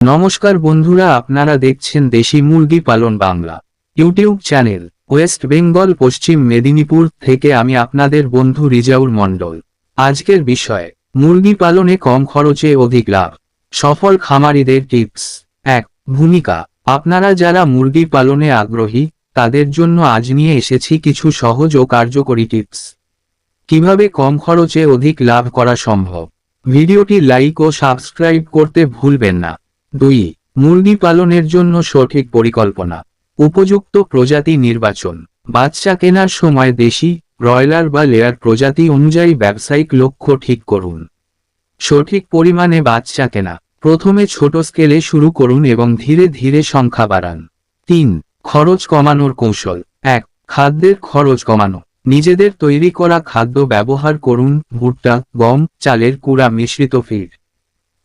নমস্কার বন্ধুরা, আপনারা দেখছেন দেশি মুরগি পালন Bangla YouTube channel, West Bengal, পশ্চিম মেদিনীপুর থেকে আমি আপনাদের বন্ধু রিজাউর মণ্ডল। আজকের বিষয়, মুরগি পালনে কম খরচে অধিক লাভ। সফল খামারিদের টিপস। এক, ভূমিকা। আপনারা যারা মুরগি পালনে আগ্রহী, তাদের জন্য আজ নিয়ে এসেছি কিছু সহজ ও কার্যকরী টিপস। কীভাবে কম খরচে অধিক লাভ করা সম্ভব? ভিডিওটি লাইক ও সাবস্ক্রাইব করতে ভুলবেন না। দুই, মুরগি পালনের জন্য সঠিক পরিকল্পনা। উপযুক্ত প্রজাতি নির্বাচন। বাচ্চা কেনার সময় দেশি, ব্রয়লার বা লেয়ার প্রজাতি অনুযায়ী ব্যবসায়িক লক্ষ্য ঠিক করুন। সঠিক পরিমাণে বাচ্চা কেনা। প্রথমে ছোট স্কেলে শুরু করুন এবং ধীরে ধীরে সংখ্যা বাড়ান। তিন, খরচ কমানোর কৌশল। এক, খাদ্যের খরচ কমানো। নিজেদের তৈরি করা খাদ্য ব্যবহার করুন, ভুট্টা, গম, চালের কুড়া, মিশ্রিত ফিড।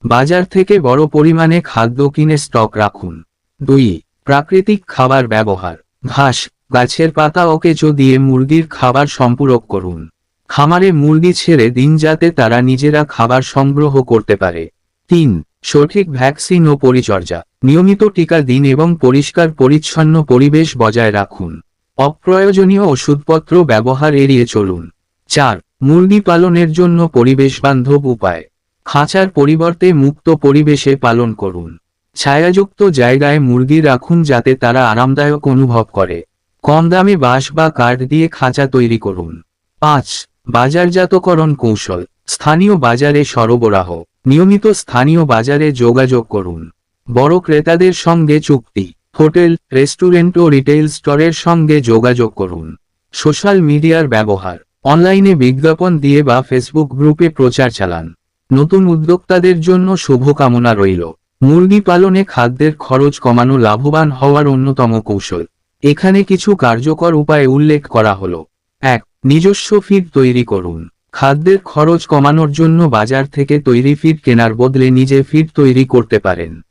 বাজার থেকে বড় পরিমাণে খাদ্য কিনে স্টক রাখুন। দুই, প্রাকৃতিক খাবার ব্যবহার। ঘাস, গাছের পাতা ও কেঁচো দিয়ে মুরগির খাবার সম্পূরক করুন। খামারে মুরগি ছেড়ে দিন যাতে তারা নিজেরা খাবার সংগ্রহ করতে পারে। তিন, সঠিক ভ্যাকসিন ও পরিচর্যা। নিয়মিত টিকা দিন এবং পরিষ্কার পরিচ্ছন্ন পরিবেশ বজায় রাখুন। অপ্রয়োজনীয় ওষুধপত্র ব্যবহার এড়িয়ে চলুন। চার, মুরগি পালনের জন্য পরিবেশ বান্ধব উপায়। খাঁচার পরিবর্তে মুক্ত পরিবেশে পালন করুন। ছায়াযুক্ত জায়গায় মুরগি রাখুন যাতে তারা আরামদায়ক অনুভব করে। কম দামে বাঁশ বা কাঠ দিয়ে খাঁচা তৈরি করুন। পাঁচ, বাজারজাতকরণ কৌশল। স্থানীয় বাজারে সরবরাহ। নিয়মিত স্থানীয় বাজারে যোগাযোগ করুন। বড় ক্রেতাদের সঙ্গে চুক্তি। হোটেল, রেস্টুরেন্ট ও রিটেইল স্টোরের সঙ্গে যোগাযোগ করুন। সোশ্যাল মিডিয়ার ব্যবহার। অনলাইনে বিজ্ঞাপন দিয়ে বা ফেসবুক গ্রুপে প্রচার চালান। নতুন উদ্যোক্তাদের জন্য শুভকামনা রইল। মুরগি পালনে খাদ্যের খরচ কমানো লাভবান হওয়ার অন্যতম কৌশল। এখানে কিছু কার্যকর উপায় উল্লেখ করা হলো। এক, নিজস্ব ফিড তৈরি করুন। খাদ্যের খরচ কমানোর জন্য বাজার থেকে তৈরি ফিড কেনার বদলে নিজে ফিড তৈরি করতে পারেন।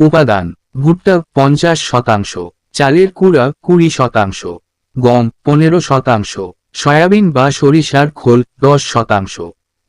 উপাদান, ভুট্টা পঞ্চাশ শতাংশ, চালের কুড়া কুড়ি শতাংশ, গম পনেরো শতাংশ, সয়াবিন বা সরিষার খোল দশ শতাংশ।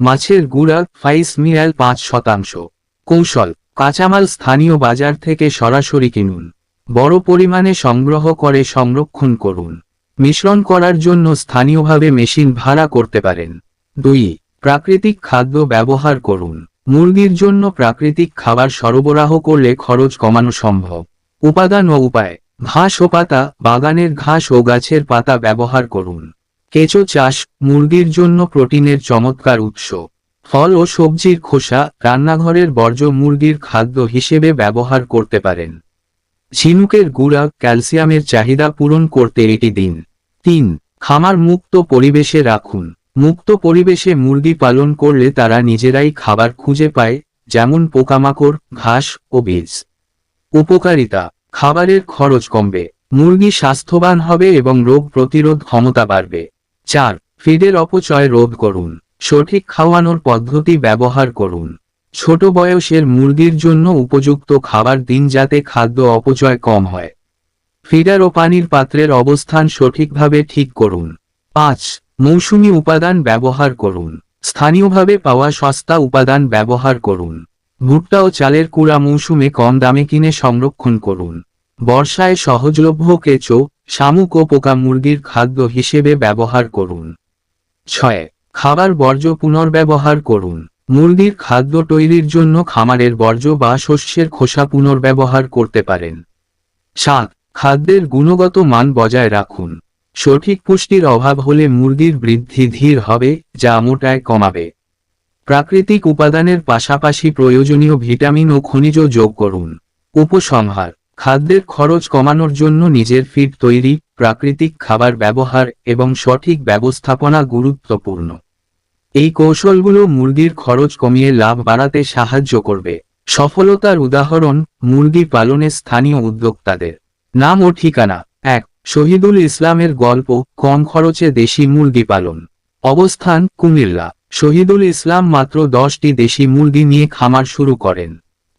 মাছের গুঁড়া ফাইস মিরাল পাঁচ শতাংশ। কৌশল, কাঁচামাল স্থানীয় বাজার থেকে সরাসরি কিনুন। বড় পরিমাণে সংগ্রহ করে সংরক্ষণ করুন। মিশ্রণ করার জন্য স্থানীয়ভাবে মেশিন ভাড়া করতে পারেন। দুই, প্রাকৃতিক খাদ্য ব্যবহার করুন। মুরগির জন্য প্রাকৃতিক খাবার সরবরাহ করলে খরচ কমানো সম্ভব। উপাদান ও উপায়, ঘাস ও পাতা, বাগানের ঘাস ও গাছের পাতা ব্যবহার করুন। কেঁচো চাষ, মুরগির জন্য প্রোটিনের চমৎকার উৎস। ফল ও সবজির খোসা, রান্নাঘরের বর্জ্য মুরগির খাদ্য হিসেবে ব্যবহার করতে পারেন। ঝিনুকের গুঁড়া, ক্যালসিয়ামের চাহিদা পূরণ করতে এটি দিন। তিন, খামার মুক্ত পরিবেশে রাখুন। মুক্ত পরিবেশে মুরগি পালন করলে তারা নিজেরাই খাবার খুঁজে পায়, যেমন পোকামাকড়, ঘাস ও বীজ। উপকারিতা, খাবারের খরচ কমবে। মুরগি স্বাস্থ্যবান হবে এবং রোগ প্রতিরোধ ক্ষমতা বাড়বে। চার, ফিডের অপচয় রোধ করুন। সঠিক খাওয়ানোর পদ্ধতি ব্যবহার করুন। ছোট বয়সের মুরগির জন্য উপযুক্ত খাবার দিন যাতে খাদ্য অপচয় কম হয়। ফিডার ও পানির পাত্রের অবস্থান সঠিকভাবে ঠিক করুন। পাঁচ, মৌসুমি উপাদান ব্যবহার করুন। স্থানীয়ভাবে পাওয়া সস্তা উপাদান ব্যবহার করুন। ভুট্টা ও চালের কুড়া মৌসুমে কম দামে কিনে সংরক্ষণ করুন। বর্ষায় সহজলভ্য কেঁচো শামুক ও পোকা মুরগির খাদ্য হিসেবে ব্যবহার করুন। ছয়, খাবার বর্জ্য পুনর্ব্যবহার করুন। মুরগির খাদ্য তৈরির জন্য খামারের বর্জ্য বা শস্যের খোসা পুনর্ব্যবহার করতে পারেন। সাত, খাদ্যের গুণগত মান বজায় রাখুন। সঠিক পুষ্টির অভাব হলে মুরগির বৃদ্ধি ধীর হবে, যা মোটায় কমাবে। প্রাকৃতিক উপাদানের পাশাপাশি প্রয়োজনীয় ভিটামিন ও খনিজ যোগ করুন। উপসংহার খাদ্যের খরচ কমানোর জন্য নিজের ফিড তৈরি, প্রাকৃতিক খাবার ব্যবহার এবং সঠিক ব্যবস্থাপনা গুরুত্বপূর্ণ। এই কৌশলগুলো মুরগির খরচ কমিয়ে লাভ বাড়াতে সাহায্য করবে। সফলতার উদাহরণ, মুরগি পালনে স্থানীয় উদ্যোক্তাদের। নাম ও ঠিকানা। এক, শহীদুল ইসলামের গল্প, কম খরচে দেশি মুরগি পালন। অবস্থান, কুমিল্লা। শহীদুল ইসলাম মাত্র দশটি দেশি মুরগি নিয়ে খামার শুরু করেন।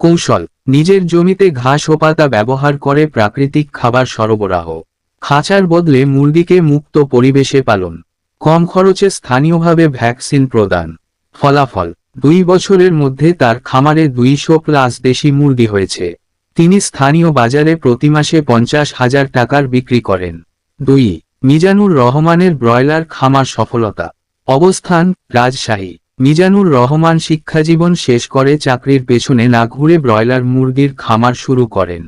কৌশল, নিজের জমিতে ঘাস ও পাতা ব্যবহার করে প্রাকৃতিক খাবার সরবরাহ। খাঁচার বদলে মুরগিকে মুক্ত পরিবেশে পালন। কম খরচে স্থানীয়ভাবে ভ্যাকসিন প্রদান। ফলাফল, দুই বছরের মধ্যে তার খামারে দুইশো প্লাস দেশি মুরগি হয়েছে। তিনি স্থানীয় বাজারে প্রতি মাসে পঞ্চাশ হাজার টাকার বিক্রি করেন। দুই, মিজানুর রহমানের ব্রয়লার খামার সফলতা। অবস্থান, রাজশাহী। মিজানুর রহমান শিক্ষাজীবন শেষ করে চাকরির পেছনে না ঘুরে ব্রয়লার মুরগির খামার শুরু করেন।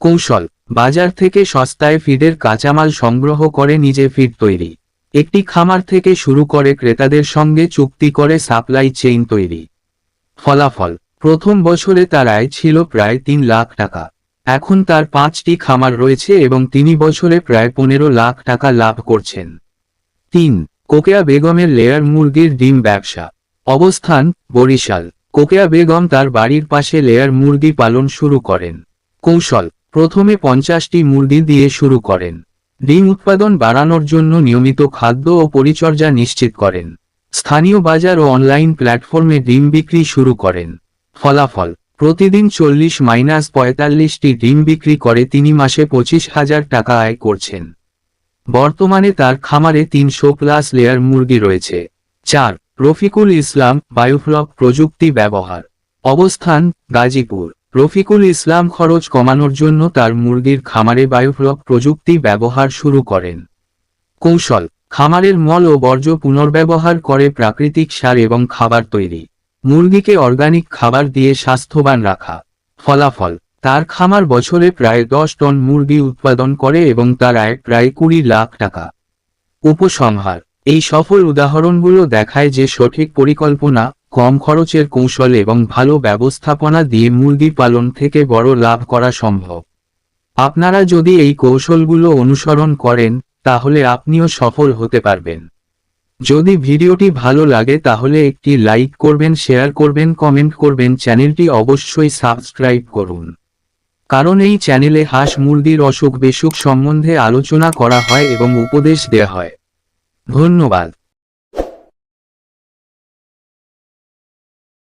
কৌশল, বাজার থেকে সস্তায় ফিডের কাঁচামাল সংগ্রহ করে নিজে ফিড তৈরি। একটি খামার থেকে শুরু করে ক্রেতাদের সঙ্গে চুক্তি করে সাপ্লাই চেইন তৈরি। ফলাফল, প্রথম বছরে তার আয় ছিল প্রায় তিন লাখ টাকা। এখন তার পাঁচটি খামার রয়েছে এবং তিনি বছরে প্রায় পনেরো লাখ টাকা লাভ করছেন। তিন কোকেয়া বেগমের লেয়ার মুরগির ডিম ব্যবসা। অবস্থান, বরিশাল। কোকেয়া বেগম তার বাড়ির পাশে লেয়ার মুরগি পালন শুরু করেন। কৌশল, প্রথমে পঞ্চাশটি মুরগি দিয়ে শুরু করেন। ডিম উৎপাদন বাড়ানোর জন্য নিয়মিত খাদ্য ও পরিচর্যা নিশ্চিত করেন। স্থানীয় বাজার ও অনলাইন প্ল্যাটফর্মে ডিম বিক্রি শুরু করেন। ফলাফল, প্রতিদিন চল্লিশ মাইনাস পঁয়তাল্লিশটি ডিম বিক্রি করে তিনি মাসে পঁচিশ হাজার টাকা আয় করছেন। বর্তমানে তার খামারে তিনশো প্লাস লেয়ার মুরগি রয়েছে। চার, রফিকুল ইসলাম বায়োফ্লক প্রযুক্তি ব্যবহার। অবস্থান, গাজীপুর। রফিকুল ইসলাম খরচ কমানোর জন্য তার মুরগির খামারে বায়োফ্লক প্রযুক্তি ব্যবহার শুরু করেন। কৌশল, খামারের মল ও বর্জ্য পুনর্ব্যবহার করে প্রাকৃতিক সার এবং খাবার তৈরি। মুরগিকে অর্গানিক খাবার দিয়ে স্বাস্থ্যবান রাখা। ফলাফল তার খামার বছরে প্রায় দশ টন মুরগি উৎপাদন করে এবং তার আয় প্রায় কুড়ি লাখ টাকা। উপসংহার, এই সফল উদাহরণগুলো দেখায় যে সঠিক পরিকল্পনা, কম খরচের কৌশল এবং ভালো ব্যবস্থাপনা দিয়ে মুরগি পালন থেকে বড় লাভ করা সম্ভব। আপনারা যদি এই কৌশলগুলো অনুসরণ করেন, তাহলে আপনিও সফল হতে পারবেন। যদি ভিডিওটি ভালো লাগে তাহলে একটি লাইক করবেন, শেয়ার করবেন, কমেন্ট করবেন, চ্যানেলটি অবশ্যই সাবস্ক্রাইব করুন। কারণ এই চ্যানেলে হাঁস মুরগির অসুখ বেসুখ সম্বন্ধে আলোচনা করা হয় এবং উপদেশ দেওয়া হয়। ধন্যবাদ।